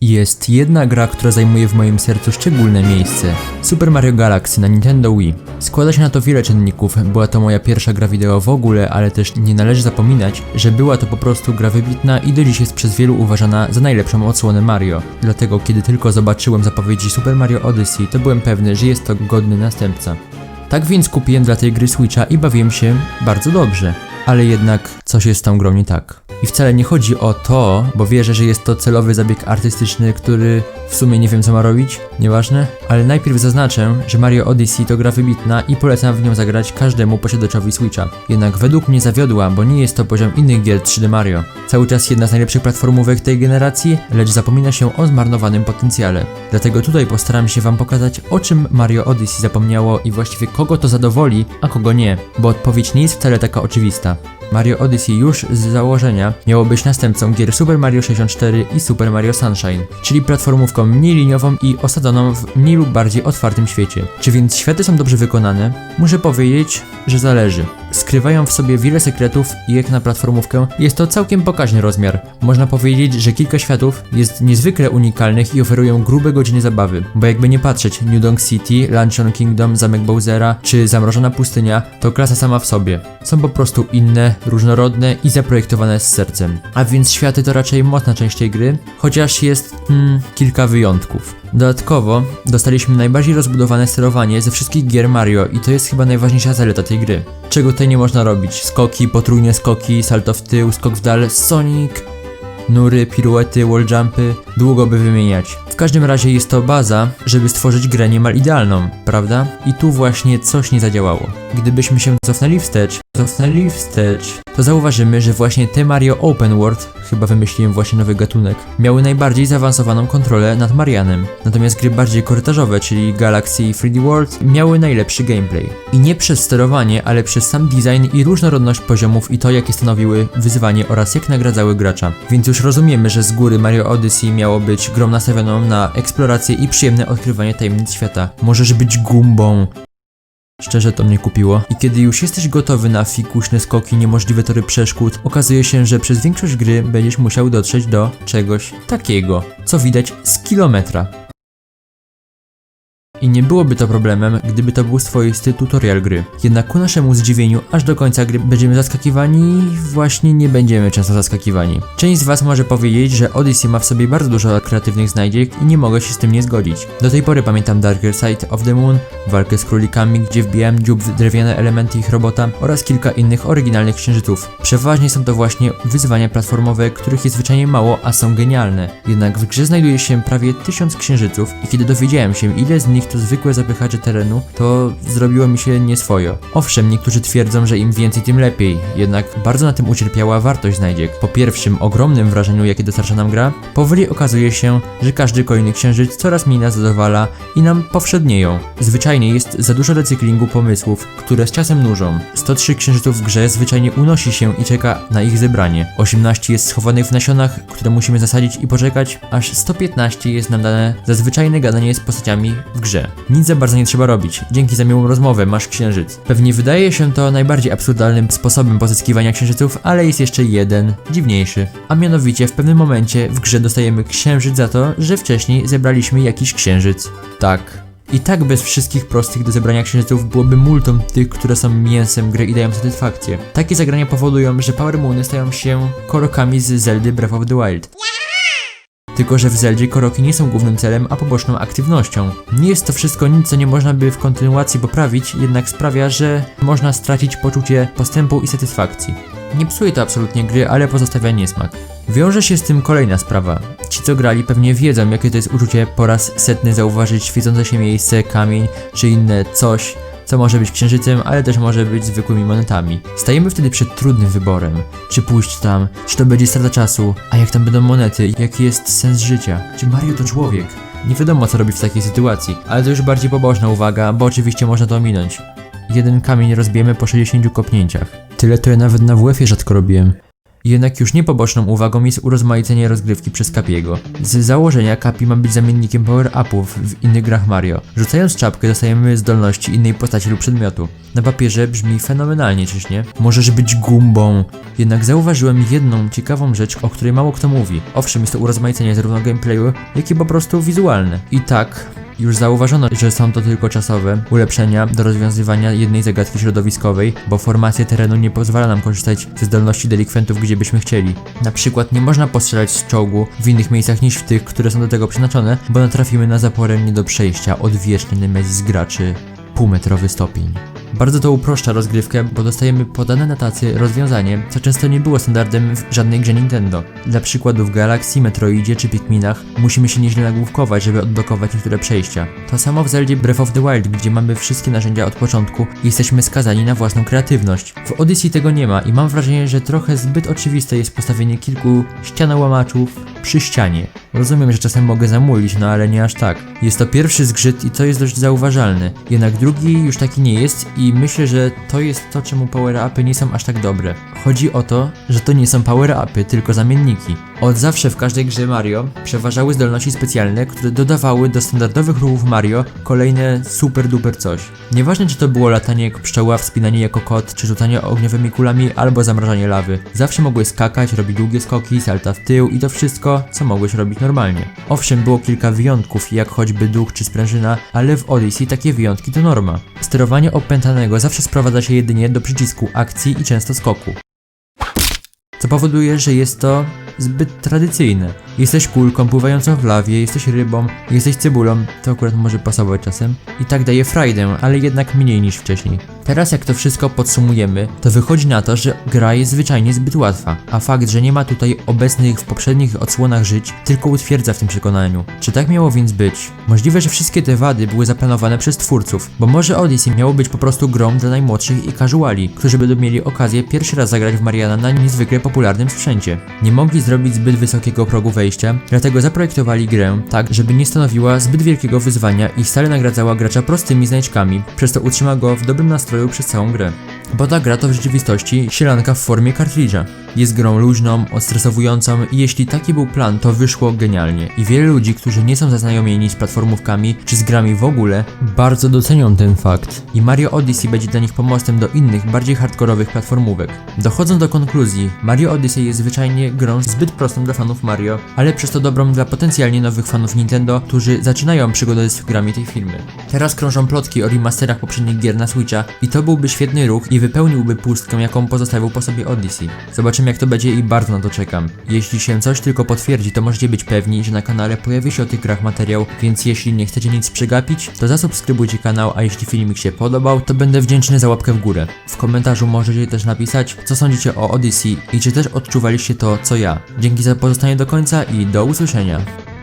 Jest jedna gra, która zajmuje w moim sercu szczególne miejsce. Super Mario Galaxy na Nintendo Wii. Składa się na to wiele czynników. Była to moja pierwsza gra wideo w ogóle, ale też nie należy zapominać, że była to po prostu gra wybitna i do dziś jest przez wielu uważana za najlepszą odsłonę Mario. Dlatego kiedy tylko zobaczyłem zapowiedzi Super Mario Odyssey, to byłem pewny, że jest to godny następca. Tak więc kupiłem dla tej gry Switcha i bawiłem się bardzo dobrze. Ale jednak coś jest z tą grą nie tak. I wcale nie chodzi o to, bo wierzę, że jest to celowy zabieg artystyczny, który w sumie nie wiem co ma robić, nieważne. Ale najpierw zaznaczę, że Mario Odyssey to gra wybitna i polecam w nią zagrać każdemu posiadaczowi Switcha. Jednak według mnie zawiodła, bo nie jest to poziom innych gier 3D Mario. Cały czas jedna z najlepszych platformówek tej generacji, lecz zapomina się o zmarnowanym potencjale. Dlatego tutaj postaram się wam pokazać o czym Mario Odyssey zapomniało i właściwie kogo to zadowoli, a kogo nie, bo odpowiedź nie jest wcale taka oczywista. Mario Odyssey już z założenia miało być następcą gier Super Mario 64 i Super Mario Sunshine, czyli platformówką mniej liniową i osadzoną w mniej lub bardziej otwartym świecie. Czy więc światy są dobrze wykonane? Muszę powiedzieć, że zależy. Skrywają w sobie wiele sekretów i jak na platformówkę jest to całkiem pokaźny rozmiar. Można powiedzieć, że kilka światów jest niezwykle unikalnych i oferują grube godziny zabawy, bo jakby nie patrzeć, New Donk City, Luncheon Kingdom, Zamek Bowsera czy Zamrożona Pustynia to klasa sama w sobie. Są po prostu inne, różnorodne i zaprojektowane z sercem. A więc światy to raczej mocna część tej gry, chociaż jest hmm, kilka wyjątków. Dodatkowo dostaliśmy najbardziej rozbudowane sterowanie ze wszystkich gier Mario i to jest chyba najważniejsza zaleta tej gry. Czego tutaj nie można robić? Skoki, potrójne skoki, salto w tył, skok w dal, Sonic, nury, piruety, walljumpy, długo by wymieniać. W każdym razie jest to baza, żeby stworzyć grę niemal idealną, prawda? I tu właśnie coś nie zadziałało. Gdybyśmy się cofnęli wstecz, cofnęli wstecz, to zauważymy, że właśnie te Mario Open World, chyba wymyśliłem właśnie nowy gatunek, miały najbardziej zaawansowaną kontrolę nad Marianem. Natomiast gry bardziej korytarzowe, czyli Galaxy i 3D World, miały najlepszy gameplay. I nie przez sterowanie, ale przez sam design i różnorodność poziomów i to, jakie stanowiły wyzwanie oraz jak nagradzały gracza. Więc już rozumiemy, że z góry Mario Odyssey miało być grą nastawioną na eksplorację i przyjemne odkrywanie tajemnic świata. Możesz być gumbą, Szczerze to mnie kupiło. I kiedy już jesteś gotowy na fikuśne skoki, niemożliwe tory przeszkód, okazuje się, że przez większość gry będziesz musiał dotrzeć do czegoś takiego, co widać z kilometra. I nie byłoby to problemem, gdyby to był swoisty tutorial gry. Jednak ku naszemu zdziwieniu, aż do końca gry będziemy zaskakiwani, właśnie nie będziemy często zaskakiwani. Część z was może powiedzieć, że Odyssey ma w sobie bardzo dużo kreatywnych znajdziek i nie mogę się z tym nie zgodzić. Do tej pory pamiętam Darker Side of the Moon, walkę z królikami, gdzie wbijałem dziób w drewniane elementy ich robota oraz kilka innych oryginalnych księżyców. Przeważnie są to właśnie wyzwania platformowe, których jest zwyczajnie mało, a są genialne. Jednak w grze znajduje się prawie tysiąc księżyców i kiedy dowiedziałem się ile z nich to zwykłe zapychacze terenu, to zrobiło mi się nieswojo. Owszem, niektórzy twierdzą, że im więcej tym lepiej, jednak bardzo na tym ucierpiała wartość znajdziek. Po pierwszym ogromnym wrażeniu, jakie dostarcza nam gra, powoli okazuje się, że każdy kolejny księżyc coraz mniej nas zadowala i nam powszednieją. Zwyczajnie jest za dużo recyklingu pomysłów, które z czasem nużą. 103 księżyców w grze zwyczajnie unosi się i czeka na ich zebranie. 18 jest schowanych w nasionach, które musimy zasadzić i poczekać, aż 115 jest nam dane za zwyczajne gadanie z postaciami w grze. Nic za bardzo nie trzeba robić. Dzięki za miłą rozmowę, masz księżyc. Pewnie wydaje się to najbardziej absurdalnym sposobem pozyskiwania księżyców, ale jest jeszcze jeden, dziwniejszy. A mianowicie w pewnym momencie w grze dostajemy księżyc za to, że wcześniej zebraliśmy jakiś księżyc. Tak. I tak bez wszystkich prostych do zebrania księżyców byłoby multum tych, które są mięsem gry i dają satysfakcję. Takie zagrania powodują, że Power Moony stają się korokami z Zeldy Breath of the Wild. Tylko, że w Zeldzie koroki nie są głównym celem, a poboczną aktywnością. Nie jest to wszystko nic, co nie można by w kontynuacji poprawić, jednak sprawia, że można stracić poczucie postępu i satysfakcji. Nie psuje to absolutnie gry, ale pozostawia niesmak. Wiąże się z tym kolejna sprawa. Ci, co grali, pewnie wiedzą, jakie to jest uczucie po raz setny zauważyć świecące się miejsce, kamień czy inne coś, co może być księżycem, ale też może być zwykłymi monetami. Stajemy wtedy przed trudnym wyborem. Czy pójść tam, czy to będzie strata czasu, a jak tam będą monety, jaki jest sens życia? Czy Mario to człowiek? Nie wiadomo co robić w takiej sytuacji, ale to już bardziej poboczna uwaga, bo oczywiście można to ominąć. Jeden kamień rozbijemy po 60 kopnięciach. Tyle to ja nawet na WF-ie rzadko robiłem. Jednak już nie poboczną uwagą jest urozmaicenie rozgrywki przez Kapiego. Z założenia Kapi ma być zamiennikiem power-upów w innych grach Mario. Rzucając czapkę dostajemy zdolności innej postaci lub przedmiotu. Na papierze brzmi fenomenalnie, czyż nie? Możesz być gumbą. Jednak zauważyłem jedną ciekawą rzecz, o której mało kto mówi. Owszem, jest to urozmaicenie zarówno gameplayu, jak i po prostu wizualne. I tak, już zauważono, że są to tylko czasowe ulepszenia do rozwiązywania jednej zagadki środowiskowej, bo formacja terenu nie pozwala nam korzystać ze zdolności delikwentów gdzie byśmy chcieli. Na przykład nie można postrzelać z czołgu w innych miejscach niż w tych, które są do tego przeznaczone, bo natrafimy na zaporę nie do przejścia odwieczny nemezis graczy półmetrowy stopień. Bardzo to uproszcza rozgrywkę, bo dostajemy podane na tacy rozwiązanie, co często nie było standardem w żadnej grze Nintendo. Dla przykładu w Galaxy, Metroidzie czy Pikminach musimy się nieźle nagłówkować, żeby odblokować niektóre przejścia. To samo w Zeldzie Breath of the Wild, gdzie mamy wszystkie narzędzia od początku i jesteśmy skazani na własną kreatywność. W Odyssey tego nie ma i mam wrażenie, że trochę zbyt oczywiste jest postawienie kilku ścianołamaczów przy ścianie. Rozumiem, że czasem mogę zamulić, no ale nie aż tak. Jest to pierwszy zgrzyt i to jest dość zauważalne. Jednak drugi już taki nie jest i myślę, że to jest to, czemu power-upy nie są aż tak dobre. Chodzi o to, że to nie są power-upy, tylko zamienniki. Od zawsze w każdej grze Mario przeważały zdolności specjalne, które dodawały do standardowych ruchów Mario kolejne super duper coś. Nieważne czy to było latanie jak pszczoła, wspinanie jako kot, czy rzucanie ogniowymi kulami, albo zamrażanie lawy. Zawsze mogłeś skakać, robić długie skoki, salta w tył i to wszystko, co mogłeś robić normalnie. Owszem, było kilka wyjątków, jak choćby duch czy sprężyna, ale w Odyssey takie wyjątki to norma. Sterowanie opętanego zawsze sprowadza się jedynie do przycisku akcji i często skoku. Co powoduje, że jest to zbyt tradycyjne. Jesteś kulką pływającą w lawie, jesteś rybą, jesteś cebulą, to akurat może pasować czasem. I tak daje frajdę, ale jednak mniej niż wcześniej. Teraz jak to wszystko podsumujemy, to wychodzi na to, że gra jest zwyczajnie zbyt łatwa, a fakt, że nie ma tutaj obecnych w poprzednich odsłonach żyć, tylko utwierdza w tym przekonaniu. Czy tak miało więc być? Możliwe, że wszystkie te wady były zaplanowane przez twórców, bo może Odyssey miało być po prostu grą dla najmłodszych i casuali, którzy będą mieli okazję pierwszy raz zagrać w Mariana na niezwykle popularnym sprzęcie. Nie mogli zrobić zbyt wysokiego progu wejścia, dlatego zaprojektowali grę tak, żeby nie stanowiła zbyt wielkiego wyzwania i stale nagradzała gracza prostymi znajdźkami, przez to utrzyma go w dobrym nastroju przez całą grę. Bo ta gra to w rzeczywistości sielanka w formie kartridża. Jest grą luźną, odstresowującą i jeśli taki był plan, to wyszło genialnie. I wiele ludzi, którzy nie są zaznajomieni z platformówkami czy z grami w ogóle, bardzo docenią ten fakt. I Mario Odyssey będzie dla nich pomostem do innych, bardziej hardkorowych platformówek. Dochodząc do konkluzji, Mario Odyssey jest zwyczajnie grą zbyt prostą dla fanów Mario, ale przez to dobrą dla potencjalnie nowych fanów Nintendo, którzy zaczynają przygodę z grami tej firmy. Teraz krążą plotki o remasterach poprzednich gier na Switcha i to byłby świetny ruch i wypełniłby pustkę, jaką pozostawił po sobie Odyssey. Zobaczymy jak to będzie i bardzo na to czekam. Jeśli się coś tylko potwierdzi, to możecie być pewni, że na kanale pojawi się o tych grach materiał, więc jeśli nie chcecie nic przegapić, to zasubskrybujcie kanał, a jeśli filmik się podobał, to będę wdzięczny za łapkę w górę. W komentarzu możecie też napisać, co sądzicie o Odyssey i czy też odczuwaliście to, co ja. Dzięki za pozostanie do końca i do usłyszenia.